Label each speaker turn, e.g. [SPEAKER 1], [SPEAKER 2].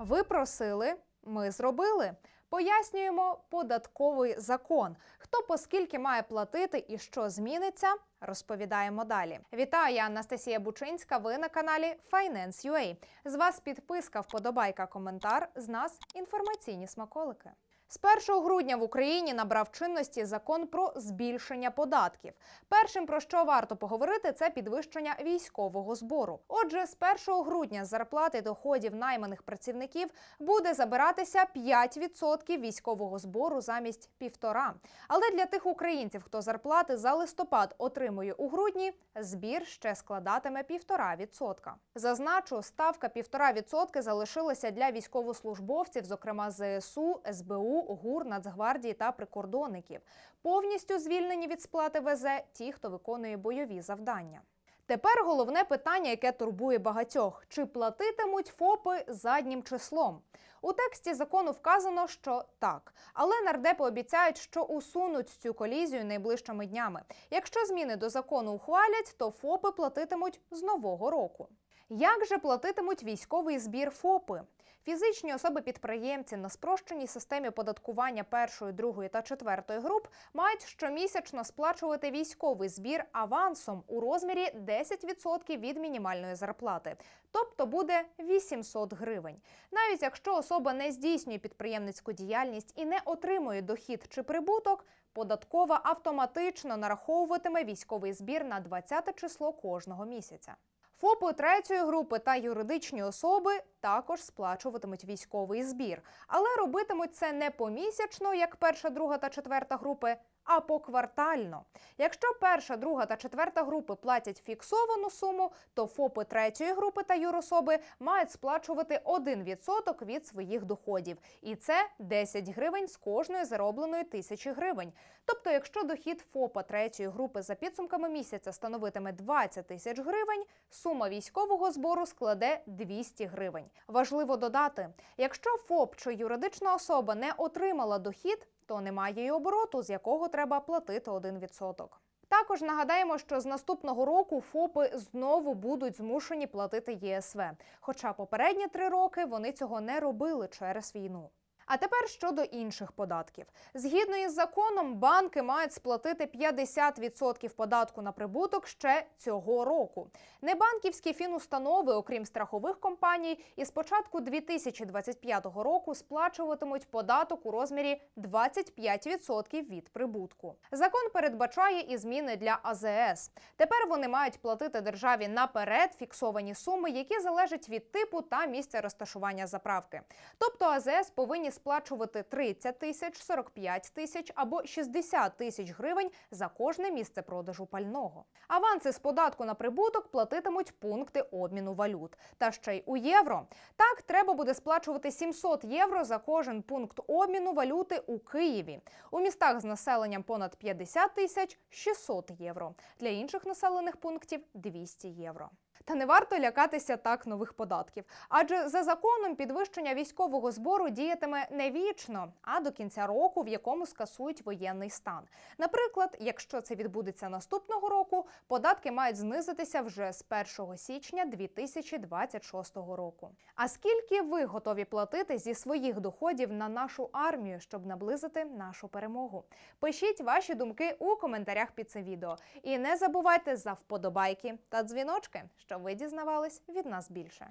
[SPEAKER 1] Ви просили, ми зробили. Пояснюємо податковий закон. Хто поскільки має платити і що зміниться, розповідаємо далі. Вітаю, я Анастасія Бучинська. Ви на каналі Finance.ua. З вас підписка, вподобайка, коментар. З нас інформаційні смаколики. З 1 грудня в Україні набрав чинності закон про збільшення податків. Першим про що варто поговорити, це підвищення військового збору. Отже, з 1 грудня зарплати доходів найманих працівників буде забиратися 5% військового збору замість півтора. Але для тих українців, хто зарплати за листопад отримує у грудні, збір ще складатиме 1,5%. Зазначу, ставка 1,5% залишилася для військовослужбовців, зокрема ЗСУ, СБУ, ГУР, Нацгвардії та прикордонників. Повністю звільнені від сплати ВЗ ті, хто виконує бойові завдання. Тепер головне питання, яке турбує багатьох: чи платитимуть ФОПи заднім числом? У тексті закону вказано, що так, але нардепи обіцяють, що усунуть цю колізію найближчими днями. Якщо зміни до закону ухвалять, то ФОПи платитимуть з нового року. Як же платитимуть військовий збір ФОПи? Фізичні особи-підприємці на спрощеній системі оподаткування першої, другої та четвертої груп мають щомісячно сплачувати військовий збір авансом у розмірі 10% від мінімальної зарплати, тобто буде 800 гривень. Навіть якщо особа не здійснює підприємницьку діяльність і не отримує дохід чи прибуток, податкова автоматично нараховуватиме військовий збір на 20 число кожного місяця. ФОПи третьої групи та юридичні особи також сплачуватимуть військовий збір, але робитимуть це не помісячно, як перша, друга та четверта групи, а поквартально. Якщо перша, друга та четверта групи платять фіксовану суму, то ФОПи третьої групи та юрособи мають сплачувати 1% від своїх доходів, і це 10 гривень з кожної заробленої тисячі гривень. Тобто, якщо дохід ФОПа третьої групи за підсумками місяця становитиме 20 тисяч гривень, сума військового збору складе 200 гривень. Важливо додати, якщо ФОП чи юридична особа не отримала дохід, то немає й обороту, з якого треба платити 1%. Також нагадаємо, що з наступного року ФОПи знову будуть змушені платити ЄСВ. Хоча попередні три роки вони цього не робили через війну. А тепер щодо інших податків. Згідно із законом, банки мають сплатити 50% податку на прибуток ще цього року. Небанківські фінустанови, окрім страхових компаній, із початку 2025 року сплачуватимуть податок у розмірі 25% від прибутку. Закон передбачає і зміни для АЗС. Тепер вони мають платити державі наперед фіксовані суми, які залежать від типу та місця розташування заправки. Тобто АЗС повинні сплачувати 30 тисяч, 45 тисяч або 60 тисяч гривень за кожне місце продажу пального. Аванси з податку на прибуток платитимуть пункти обміну валют. Та ще й у євро. Так, треба буде сплачувати 700 євро за кожен пункт обміну валюти у Києві. У містах з населенням понад 50 тисяч 600 євро. Для інших населених пунктів 200 євро. Та не варто лякатися так нових податків, адже за законом підвищення військового збору діятиме не вічно, а до кінця року, в якому скасують воєнний стан. Наприклад, якщо це відбудеться наступного року, податки мають знизитися вже з 1 січня 2026 року. А скільки ви готові платити зі своїх доходів на нашу армію, щоб наблизити нашу перемогу? Пишіть ваші думки у коментарях під цим відео. І не забувайте за вподобайки та дзвіночки, щоб ви дізнавались від нас більше.